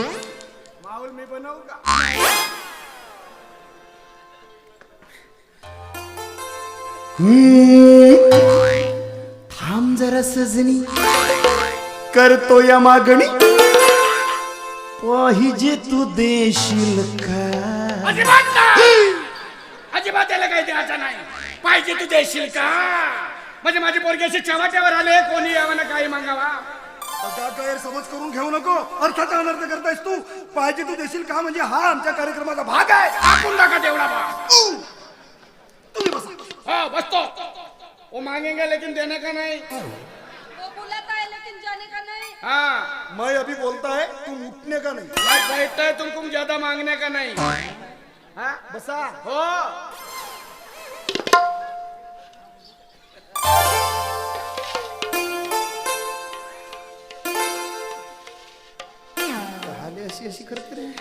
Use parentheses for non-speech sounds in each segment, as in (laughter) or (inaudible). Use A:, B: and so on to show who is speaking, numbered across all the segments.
A: माऊल मी बनवू का?
B: थांब जरा सजनी. करतो या मागणी. पाहिजे तू देशील का?
A: अजिबात नाही अजिबात त्याला काही द्यायचं नाही. पाहिजे तू देशील का? म्हणजे माझी पोरगी अशी चव्हाट्यावर आले कोणी यावं ना काही मागावा?
C: गैरसमज करून घेऊ नको. अर्थाचा अनर्थ करतायस तू. पाहिजे तू देशील का? म्हणजे हा आमच्या कार्यक्रमाचा भाग आहे.
A: टाकून टाका तेवढा बा.
C: तुम्ही बसा.
A: हो बसतो. वो मांगेंगे लेकिन देने का नहीं?
D: वो बुलाता है लेकिन जाने का नहीं?
A: हाँ.
C: मैं अभी बोलता है तुम उठने का नहीं?
A: बैठता है तुमको ज्यादा मांगने का नहीं? हाँ
C: बसा.
A: हो.
B: आले अशी अशी करते रे?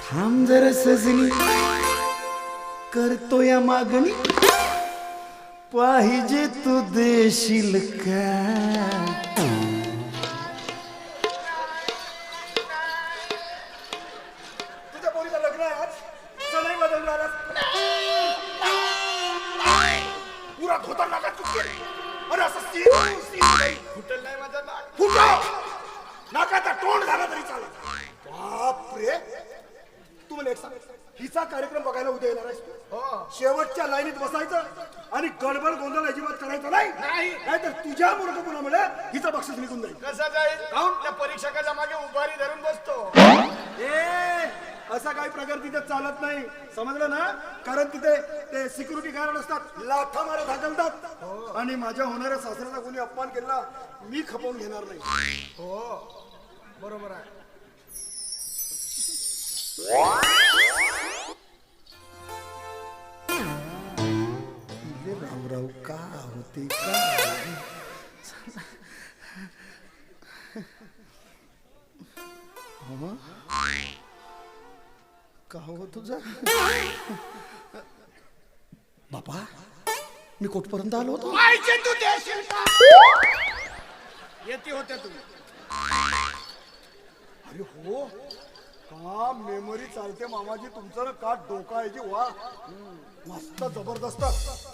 B: थांब जर सजनी. करतो या मागणी. पाहिजे तू देशील का?
C: ते सिक्युरिटी गार्ड असतात लाथा मारत हाकलतात. आणि माझ्या होणाऱ्या सासऱ्याचा कोणी अपमान केला मी खपवून घेणार नाही.
A: हो बरोबर आहे.
B: राव का होते का? का हो तुझा? बापा मी कुठपर्यंत आलो होतो?
A: पाहिजे तू देशील का? येते होते तुम्ही.
C: अरे हो का मेमरी चालते मामाजी तुमचं ना का डोका आहे की वा. मस्त जबरदस्त.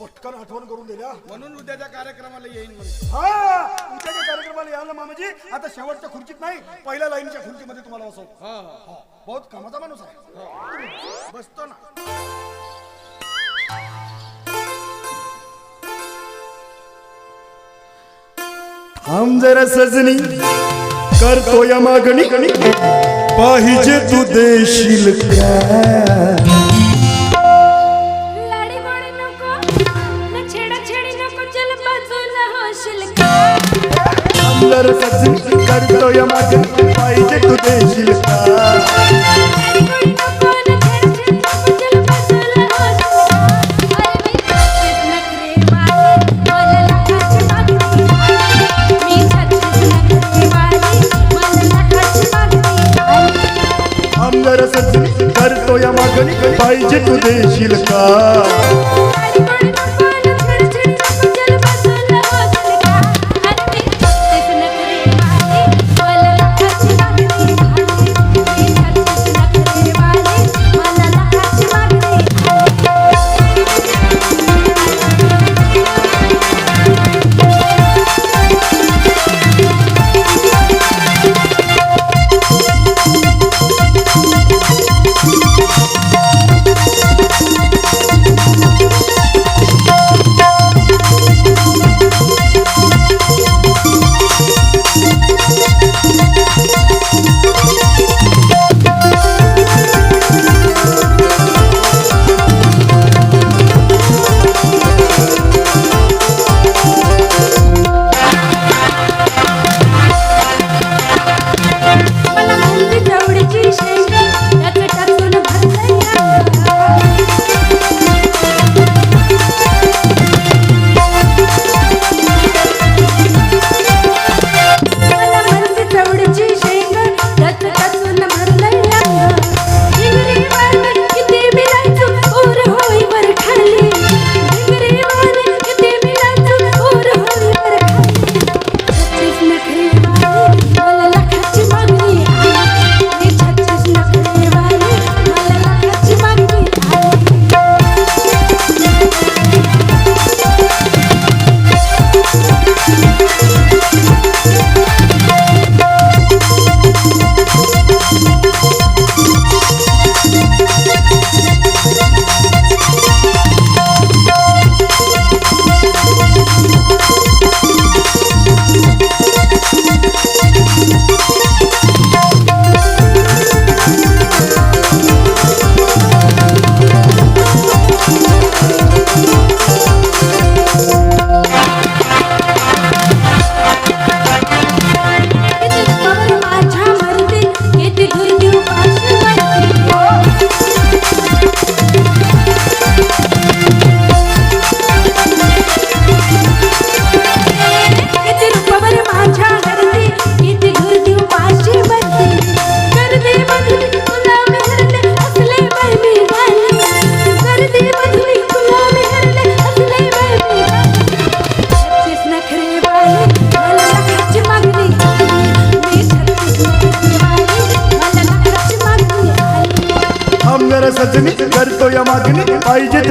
C: पटकन आठवण करून दिल्या
A: म्हणून उद्याच्या कार्यक्रमाला येईन म्हणतो
C: हा उद्याच्या कार्यक्रमाला याल ना मामाजी. आता शेवटच्या खुर्चीत नाही पहिल्या लाईनच्या खुर्चीमध्ये तुम्हाला बसवतो.
A: हो. हो
C: हा, बहुत कामाचा माणूस आहे.
A: बसतो ना.
B: थांब जरा सजनी करतो या मागणी. पाहिजे तू देशील का
D: लाडी गोडी नको न छेडा छेडी नको चल बाजूला होशील का?
B: अंदर सजनी करतो या मागणी. पाहिजे तू देशील का? पाहिजे तू देशील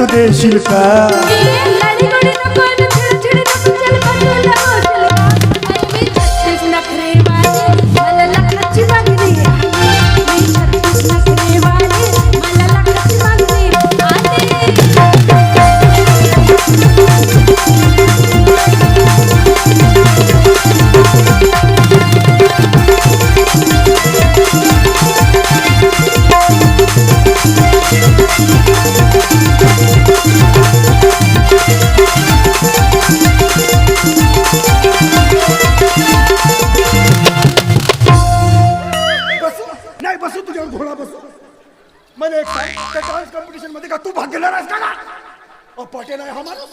B: पाहिजे तू देशील
D: मला
C: एक सांग त्या डान्स कॉम्पिटिशनमध्ये का तू भाग घेणार आहेस का ना? पटेल आहे हा माणूस.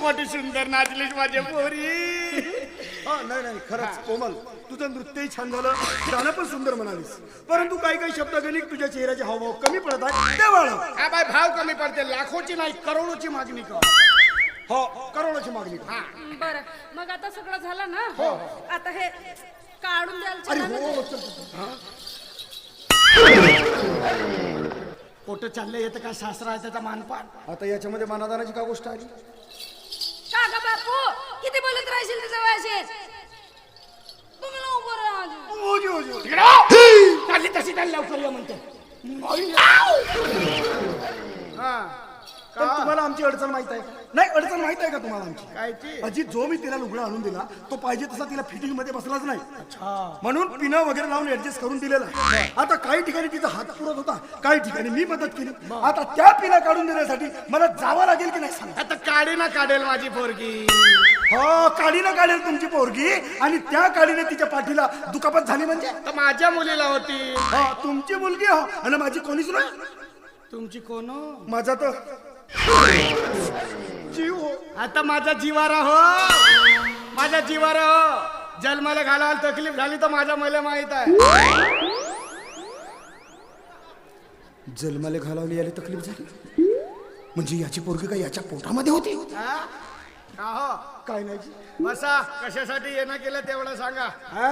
A: मोठी सुंदर नाचलीस माझ्या पोरी.
C: हा नाही नाही खरंच कोमल तुझं नृत्यही छान झालं गाणं पण सुंदर म्हणालीस. परंतु काही काही शब्द गणित तुझ्या चेहऱ्याचे हावभाव कमी पडत आहे ते वाढव.
A: हा बाय भाव कमी पडते. लाखोची नाही करोडोची मागणी कर.
C: हो करोडाची मागणी कर.
E: बर मग आता सगळं झालं ना? आता हे काढून द्याल
C: अरे. हो चल, चल, चल.
A: कुठं चाललंय येतं का सासरा आहे त्याचा मानपान?
C: आता याच्यामध्ये मानादानाची का गोष्ट आली?
E: का ग बापू? किती बोलत राहशील तुझ्या वयाशी तुम्ही ना उभं राहा अजून.
C: ओजी, ओजी, ओजी.
A: चालली तशी त्याला लवकर ये म्हणते.
C: पण तुम्हाला आमची अडचण माहीत आहे? नाही अडचण माहीत आहे का तुम्हाला आमची? अजित जो मी तिला लुगडा आणून दिला तो पाहिजे तसा तिला फिटिंगमध्ये बसलाच नाही. म्हणून पिनं वगैरे लावून ऍडजस्ट करून दिलेला आहे. आता काही ठिकाणी तिचा हात पुरत होता काही ठिकाणी मी मदत केली. आता त्या पिना काढून देण्यासाठी मला जावं लागेल की नाही सांगा?
A: आता काढी ना काढेल माझी पोरगी.
C: हो काडीनं काढेल तुमची पोरगी आणि त्या काडीने तिच्या पाठीला दुखापत झाली म्हणजे?
A: तर माझ्या मुलीला होती.
C: हो तुमची मुलगी हो. आणि माझी कोणीच नाही.
A: तुमची कोण? हो?
C: माझा तर जीव हो
A: आता माझा जिवारा हो. माझा जिवारा हो. जन्माला घालायला तकलीफ झाली तर माझ्या मला माहीत आहे.
C: जन्माला घालावली याला तकलीफ झाली? म्हणजे याची पोरगी काय याच्या पोटामध्ये होती?
A: हा? का हो?
C: काय नाही.
A: बसा कशासाठी येणं केलं तेवढं सांगा.
C: आ,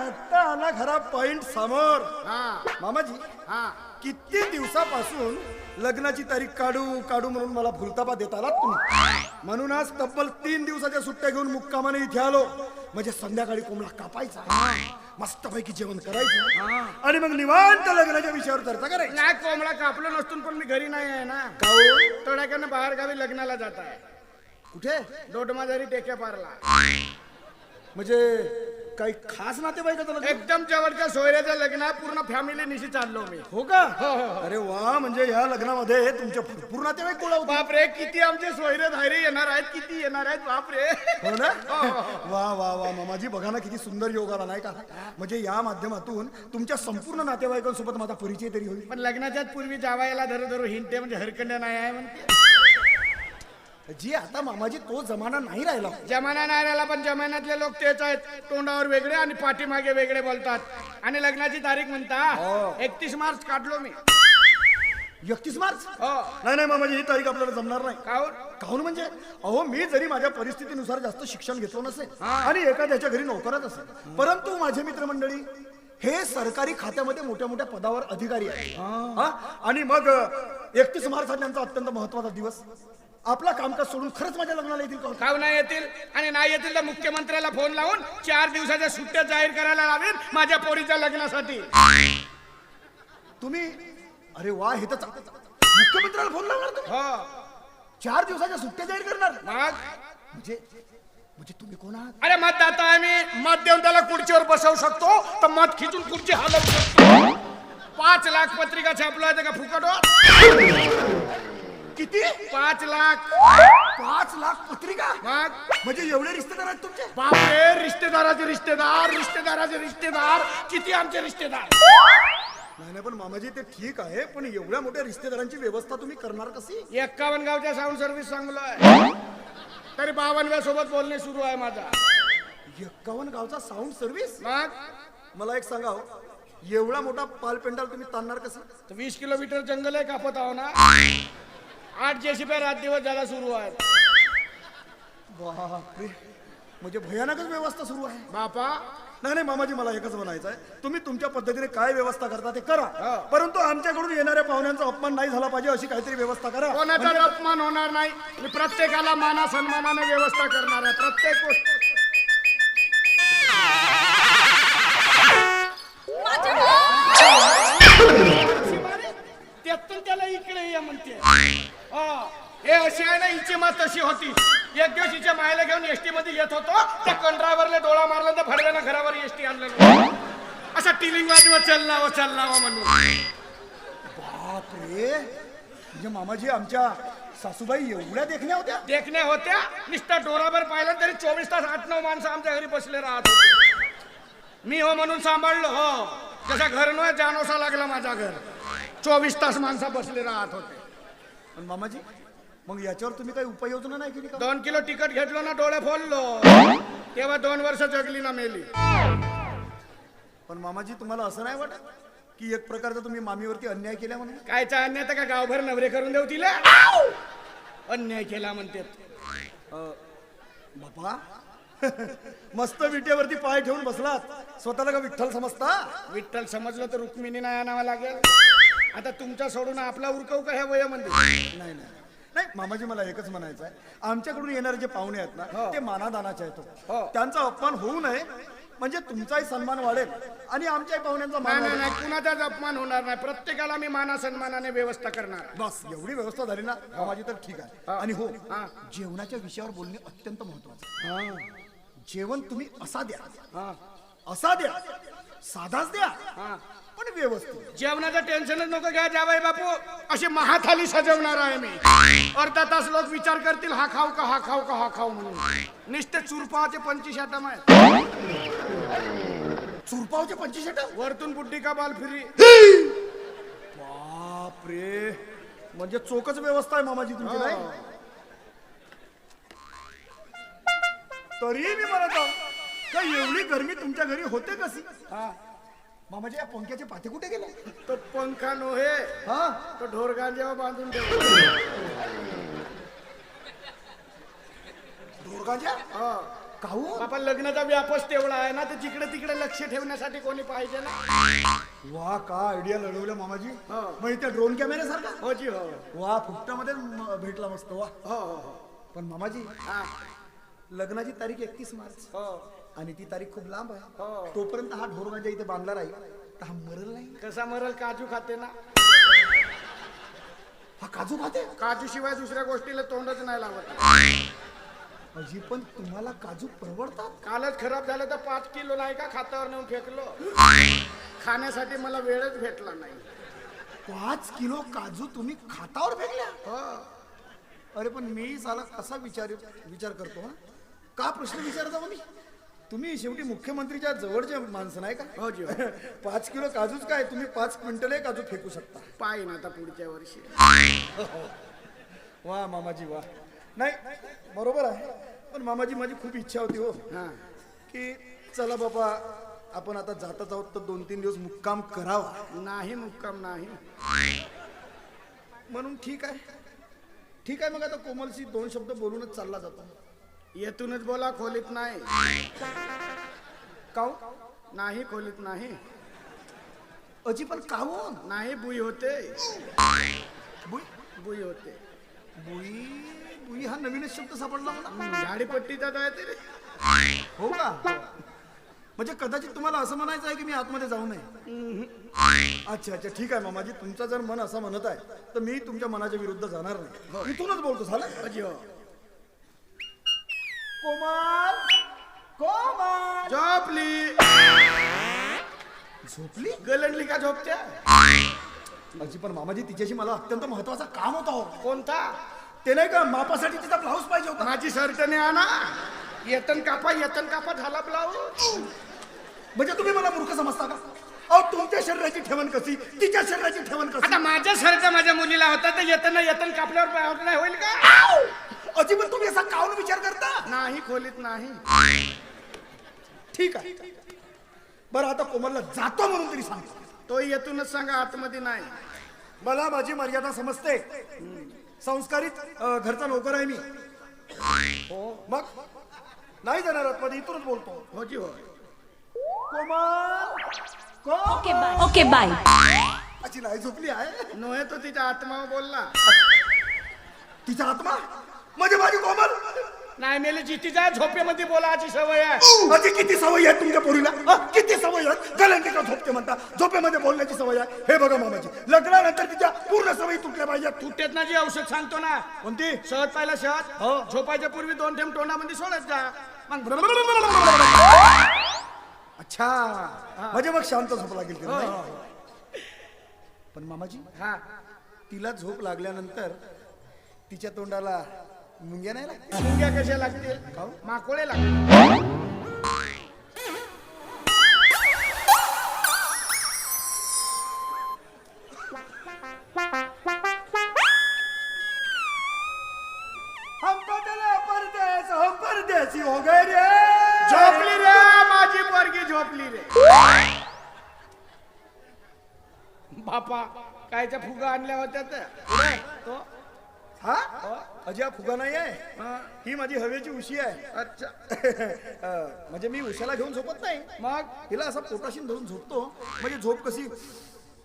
C: आता आला खरा पॉइंट समोर.
A: हा.
C: मामाजी
A: हा.
C: किती दिवसापासून लग्नाची तारीख काढू काढू म्हणून मला भुलताबा देत आलात तुम्ही. म्हणून आज तब्बल तीन दिवसाच्या सुट्ट्या घेऊन मुक्कामाने इथे आलो. म्हणजे संध्याकाळी कोंबडा कापायचा मस्तपैकी जेवण करायचं आणि मग निवांत लग्नाच्या विषयावर चर्चा करायची.
A: नाही कोंबडा कापलो नसतून पण मी घरी नाही आहे ना.
C: काहून?
A: तोड्याकडनं बाहेर गावी लग्नाला जात आहे
C: कुठे?
A: दोडमाजारी टेक्या पारला.
C: म्हणजे काही खास नातेवाईक लग्न
A: एकदम जवळच्या सोयऱ्याचं लग्न पूर्ण फॅमिली निशी चाललो मी.
C: हो का? अरे वा म्हणजे या लग्नामध्ये तुमच्या भरपूर नातेवाईक होते?
A: बापरे किती आमचे सोयरे धायरे येणार आहेत किती येणार आहेत बापरे.
C: हो ना? वा वा वा मामाजी बघा ना किती सुंदर योग आला नाही का? म्हणजे या माध्यमातून तुमच्या संपूर्ण नातेवाईकांसोबत माझा परिचय तरी होईल.
A: पण लग्नाच्याच पूर्वी जावायला धरू धरू हिंटे म्हणजे हरकंड नाही आहे म्हणते.
C: जी आता मामाजी तो जमाना नाही राहिला.
A: जमाना नाही राहिला पण जमान्यातले लोक तेच आहेत. तोंडावर वेगळे आणि पाठीमागे वेगळे बोलतात. आणि लग्नाची तारीख म्हणता एकतीस मार्च काढलो मी.
C: एकतीस मार्च?
A: हो.
C: नाही नाही मामाजी ही तारीख आपल्याला जमणार नाही.
A: काहून?
C: काहून म्हणजे? अहो मी जरी माझ्या परिस्थितीनुसार जास्त शिक्षण घेतलं नसेल आणि एखाद्याच्या घरी नोकरच असेल परंतु माझे मित्रमंडळी हे सरकारी खात्यामध्ये मोठ्या मोठ्या पदावर अधिकारी आहेत. हा? आणि मग एकतीस मार्च हा त्यांचा अत्यंत महत्त्वाचा दिवस. आपला कामकाज सोडून खरंच माझ्या लग्नाला येतील का?
A: खाऊ नाही येतील आणि नाही येतील तर मुख्यमंत्र्याला फोन लावून चार दिवसाच्या सुट्ट्या जाहीर करायला लावेल माझ्या पोरीच्या लग्नासाठी.
C: तुम्ही अरे वा हे तर चांगलं- मुख्यमंत्र्याला फोन लावणार तुम्ही?
A: हो.
C: चार दिवसाच्या सुट्ट्या जाहीर करणार?
A: मग?
C: म्हणजे म्हणजे तुम्ही कोण आहात?
A: अरे मतदाता आहे मी. मत देऊन त्याला खुर्चीवर बसवू शकतो. तर मत खिचून खुर्ची हलवू शकतो. पाच लाख पत्रिका छापलो आहे का फुकटवर?
C: किती?
A: पाच लाख.
C: पाच लाख पत्रिका?
A: मग?
C: म्हणजे एवढे रिश्तेदार आहेत तुमचे?
A: बापरे रिश्तेदाराचे रिश्तेदार रिश्तेदाराचे रिश्तेदार. किती आमचे रिश्तेदार?
C: नाही नाही पण मामाजी ते ठीक आहे पण एवढ्या मोठ्या रिश्तेदारांची व्यवस्था तुम्ही करणार कशी?
A: एक्कावन्न गावच्या साऊंड सर्व्हिस चांगलं आहे तरी बावनव्या सोबत बोलणे सुरू आहे माझा.
C: एक्कावन्न गावचा साऊंड सर्व्हिस
A: मग?
C: मला एक सांगा हो, एवढा मोठा पाल पेंडाल तुम्ही ताणणार कसं
A: तर वीस किलोमीटर जंगल आहे कापत आहो ना. आठ जेसीबी रात दिवस झाला सुरू आहे
C: बापरे. म्हणजे भयानकच व्यवस्था सुरू आहे.
A: बापा.
C: नाही नाही मामाजी मला एकच म्हणायचं आहे तुम्ही तुमच्या पद्धतीने काय व्यवस्था करता ते करा.
A: हा.
C: परंतु आमच्याकडून येणाऱ्या पाहुण्यांचा अपमान नाही झाला पाहिजे अशी काहीतरी व्यवस्था करा.
A: कोणाचा अपमान होणार नाही. मी प्रत्येकाला माना सन्मानाने व्यवस्था करणार आहे. प्रत्येक गोष्ट आहे ना हिची मत तशी होती. एक दिवस हिच्या मायला घेऊन एसटी मध्ये येत होतो त्या कंट्रायव्हरला डोळा मारला तर भडव्यानं घरावर एसटी आणलं. असा टिलिंग वाजवत चलना व चलना व म्हणून.
C: बापरे. म्हणजे मामाजी आमच्या सासूबाई एवढ्या देखण्या होत्या?
A: देखण्या होत्या. नुसता डोरावर पाहिलं तरी चोवीस तास आठ नऊ माणसं आमच्या घरी बसले राहत होते. मी हो म्हणून सांभाळलो हो. जसा घर नव्हे जानोसा लागला माझा घर. चोवीस तास माणसं बसले राहत होते.
C: पण मामाजी मग याच्यावर तुम्ही काही उपाययोजना नाही केली का?
A: दोन किलो तिखट घेतलो ना डोळे फोडलो. तेव्हा दोन वर्ष जगली ना मेली.
C: पण मामाजी तुम्हाला असं नाही वाटत की एक प्रकारचा तुम्ही मामीवरती अन्याय केला म्हणून?
A: कायचा अन्याय तर का गावभर नवरे करून देऊ तिला? अन्याय केला म्हणते.
C: बापा मस्त विटेवरती पाय ठेवून बसलात. स्वतःला का विठ्ठल समजता?
A: विठ्ठल समजलं तर रुक्मिणी नाही आणावं लागेल. आता तुमचा सोडून आपला उरकव का ह्या वयामध्ये?
C: नाही नाही. नाही मामाजी मला एकच म्हणायचं आहे आमच्याकडून येणारे जे पाहुणे आहेत ना
A: हो.
C: ते मानादानाचे आहेत
A: हो.
C: हो. त्यांचा अपमान होऊ नये म्हणजे तुमचाही सन्मान वाढेल आणि आमच्याही पाहुण्यांचा मान
A: नाही नाही
C: वाढेल
A: नाही कुणाचाच अपमान होणार नाही प्रत्येकाला मी माना सन्मानाने व्यवस्था करणार
C: बस एवढी व्यवस्था झाली ना मामाजी तर ठीक आहे आणि हो
A: हा.
C: जेवणाच्या विषयावर बोलणे अत्यंत महत्वाचं. जेवण तुम्ही असा द्या
A: हा.
C: असा द्या साधाच द्या
A: हा.
C: पण व्यवस्थित.
A: जेवणाचं टेन्शनच नको घ्या जावाई बापू. अशी महाथाली सजवणार आहे मी. अर्धा तास लोक विचार करतील हा खाऊ का हा खाऊ का हा खाऊ म्हणून. नुसते चुरपाचे पंचवीस आटम आहेत.
C: चुरपावचे पंचवीस आयटम
A: वरतून बुड्डी का बाल फिरी?
C: बापरे. म्हणजे चोकच व्यवस्था आहे मामाजी तुमची नाही? तरी मी म्हणत आहो का एवढी गरमी तुमच्या घरी होते कशी?
A: हा.
C: मामाजी या पंख्याचे पाते कुठे गेले?
A: तो पंखा नोहे
C: हा?
A: तो ढोरगांजेवर बांधून ठेव
C: दोरगांच्या
A: हा.
C: काहू
A: बापा लग्नाचा व्यापच तेवढा आहे ना तर जिकडे तिकडे लक्ष ठेवण्यासाठी कोणी पाहिजे ना.
C: वा का आयडिया लढवलं मामाजी.
A: हा.
C: मग त्या ड्रोन कॅमेरा सारखा?
A: हो जी हो.
C: वा फुकटामध्ये म- भेटला मस्त वा.
A: हो हो हो.
C: पण मामाजी
A: हा.
C: लग्नाची तारीख एकतीस मार्च.
A: हो.
C: आणि ती तारीख खूप लांब आहे. तोपर्यंत हा ढोर माझ्या इथे बांधला राहील. तर हा मरल नाही?
A: कसा मरल? काजू खाते ना.
C: हा काजू खाते?
A: काजू शिवाय दुसऱ्या गोष्टीला तोंडच नाही लावत.
C: अजी पण तुम्हाला काजू परवडतात?
A: कालच खराब झालं तर पाच किलो नाही का खातावर नेऊन फेकलो? खाण्यासाठी मला वेळच भेटला नाही.
C: पाच किलो काजू तुम्ही खातावर फेकल्या?
A: हो.
C: अरे पण मी साला कसा विचार विचार करतो हा? का प्रश्न विचारता मी तुम्ही शेवटी मुख्यमंत्रीच्या जवळचे माणसं नाही का?
A: हो जी हो. (laughs)
C: पाच किलो काजूच काय? तुम्ही पाच क्विंटल काजू फेकू शकता.
A: पाहिन आता पुढच्या वर्षी. (laughs)
C: वा मामाजी वा. नाही बरोबर आहे. पण मामाजी माझी खूप इच्छा होती हो.
A: हा.
C: की चला बाबा आपण आता जातच आहोत तर दोन तीन दिवस मुक्काम करावा.
A: नाही मुक्काम नाही.
C: म्हणून ठीक आहे. ठीक आहे मग आता कोमलशी दोन शब्द बोलूनच चालला जातो.
A: येथूनच बोला खोलीत नाही.
C: काऊ
A: नाही खोलीत नाही.
C: अजी पण काहून
A: नाही बुई होते.
C: बुई?
A: बुई होते.
C: बुई बुई हा नवीनच शब्द सापडला मला.
A: झाडीपट्टीचा तो आहे ते रे.
C: हो का? म्हणजे कदाचित तुम्हाला असं म्हणायचं आहे की मी आतमध्ये जाऊ नये? अच्छा अच्छा ठीक आहे मामाजी. तुमचं जर मन असं म्हणत आहे तर मी तुमच्या मनाच्या विरुद्ध जाणार नाही. इथूनच बोलतो झालं?
A: अजी हो.
C: कोमल कोमल.
A: झोपली.
C: झोपली?
A: गलंडली का झोपत्या?
C: अजी पण मामाजी तिच्याशी मला अत्यंत महत्त्वाचा काम होता हो.
A: कोणता?
C: ते नाही का मापासाठी तिचा ब्लाऊज पाहिजे होता.
A: माझी शर्टने आणा. येतन कापा येतन कापा झाला ब्लाऊज.
C: म्हणजे तुम्ही मला मूर्ख समजता का? अहो तुमच्या शरीराची ठेवण कशी? तिच्या शरीराची ठेवण कशी?
A: आता माझ्या शर्ट माझ्या मुलीला होता तर येताना येतन कापल्यावर नाही होईल का?
C: अजी पण तुम्ही असा काऊन विचार करता?
A: नाही खोलीत नाही.
C: ठीक आहे. बरं आता कोमलला जातो म्हणून तरी सांगतो.
A: तो येतूनच सांगा आतमध्ये नाही.
C: मला माझी मर्यादा समजते. संस्कारित अ, घरचा नोकर आहे मी. मग? नाही जाणार आतमध्ये इथूनच बोलतो.
A: हो जी हो.
C: Komal! Komal!
D: Okay bye. Okay bye.
C: अशी नाही झोपली आहे.
A: नोहे तो तिच्या आत्मा बोलला.
C: तिचा आत्मा? म्हणजे माझी कोमल?
A: नाही मेली जितीच्या झोपेमध्ये बोलायची सवय आहे.
C: माझी किती सवय आहे तुमच्या पोरीला? किती सवय आहे? गलंडीला झोपते म्हणता? झोपेमध्ये बोलण्याची सवय आहे? हे बघा मामाजी लग्नानंतर तिच्या पूर्ण सवयी तुटल्या पाहिजेत.
A: तुटेत ना जी औषध सांगतो ना.
C: कोणती?
A: शहद पाहिलं
C: हो.
A: शहद झोपायच्या पूर्वी दोन थेंब तोंडामध्ये सोडत जा. मग
C: अच्छा. म्हणजे मग शांत झोप लागेल तिला, नाही? पण मामाजी
A: हा.
C: तिला झोप लागल्यानंतर तिच्या तोंडाला मुंग्या नाही लागत?
A: मुंग्या कशा लागतील? माकोळे लागतील.
C: हमको चले परदेस हम परदेसी हो गए रे।
A: झोपली रे माझी पोरगी झोपली रे. बापा कायच्या फुगा आणल्या होत्या त्या पुढे, तो?
C: हा? अजय हा फुगा नाही आहे?
A: हा,
C: ही माझी हवेची उशी आहे.
A: अच्छा. (laughs)
C: अ, म्हणजे मी उशाला घेऊन झोपत नाही.
A: मग?
C: हिला असा पोटाशीन धरून झोपतो. म्हणजे झोप कशी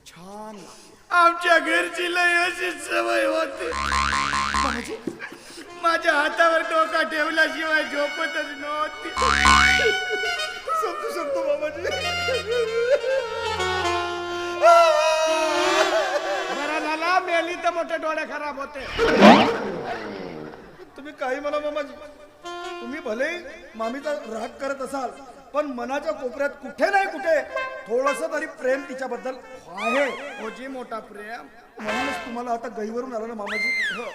C: छान लागते.
A: आमच्या घरची लय अशी सवय होती. माझ्या हातावर डोका ठेवल्याशिवाय झोपतच नव्हती. (laughs)
C: समजू शकतो मामाजी.
A: झाला मेली तर मोठे डोळे खराब होते।
C: तुम्ही काही म्हणा मामाजी तुम्ही भले मामीचा राग करत असाल पण मनाच्या कोपऱ्यात कुठे नाही कुठे थोडस तरी प्रेम तिच्याबद्दल आहे.
A: होजी मोठा प्रेम.
C: म्हणूनच तुम्हाला आता गईवरून आलं ना मामाजी? हो.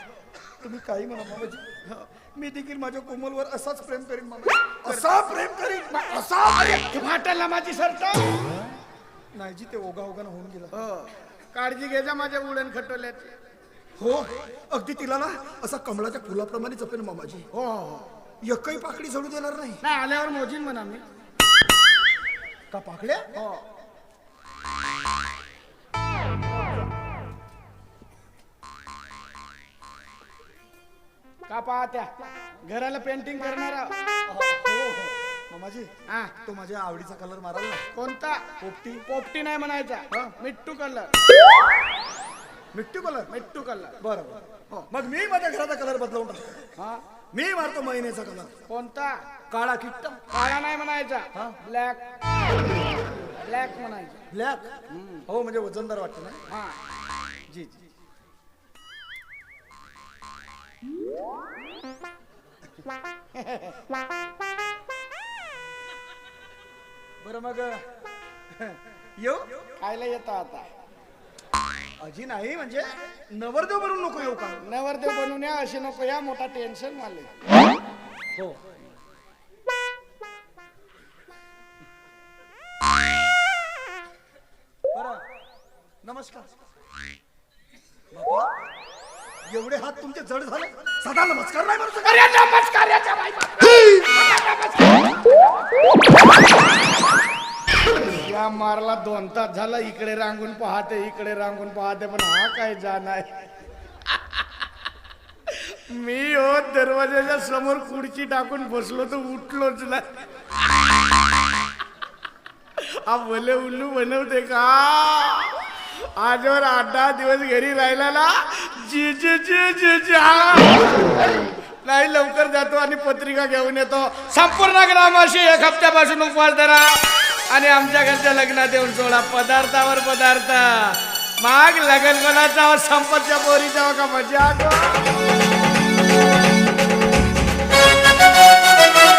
C: तुम्ही काही म्हणा मामाजी? हो. मी देखील माझ्या कोमलवर असाच प्रेम करीन मामाजी. असा प्रेम करीन असा
A: माझी शर्ट.
C: नाही जी ते ओगा ओगानं होऊन गेलं.
A: हो. काळजी घे जा माझ्या उडण खटवल्याची
C: हो अगदी तिला ना असा कमळाच्या फुलाप्रमाणे जपेन मामाजी.
A: हो हो हो.
C: एकही पाकडी सोडू देणार नाही.
A: नाही आल्यावर मोजीन म्हणा मी.
C: का पाकड्या
A: हो. का पाहत्या? घराला पेंटिंग करणारा.
C: हो हो.
A: हा.
C: तो माझ्या आवडीचा कलर माराल ना
A: कोणता? पोपटी. पोपटी नाही म्हणायचा. मिट्टू कलर
C: मिट्टू कलर
A: मिट्टू कलर
C: बरं बरं. मग मी माझ्या घराचा कलर बदलवून टाकतो.
A: हा.
C: मी मारतो महिन्याचा कलर
A: कोणता?
C: काळा किट्ट.
A: काळा नाही म्हणायचा. ब्लॅक. ब्लॅक म्हणायचा.
C: ब्लॅक? हो म्हणजे वजनदार वाटतं ना?
A: हा.
C: जी जी. (laughs) बरं मग येऊ?
A: खायला येतं आता.
C: अजी नाही म्हणजे नवरदेव बनून नको येऊ का?
A: नवरदेव बनून या अशी नको या मोठा टेन्शन मारले
C: हो. बरं नमस्कार. एवढे हात तुमचे जड झाले. सदा नमस्कार नाही म्हणू शकत.
A: अरे नमस्कार याच्या बाई या मारला दोन तास झाला इकडे रांगून पाहते इकडे रांगून पाहते पण हा काय जाणार मी हो दरवाजाच्या समोर खुर्ची टाकून बसलो तर उठलोच नाही. हा भले उल्लू बनवते का? आजवर आठ दहा दिवस घरी राहिला ना जी जी जी जी जी. हा. नाही लवकर जातो आणि पत्रिका घेऊन येतो. संपूर्ण ग्रामाशी एक हप्त्यापासून उपवास धरा. आणि आमच्या घरच्या लग्नात येऊन सोडा. पदार्थावर पदार्थ. माग लगन कोणाचा संपतच्या पोरीचा हो का मजा?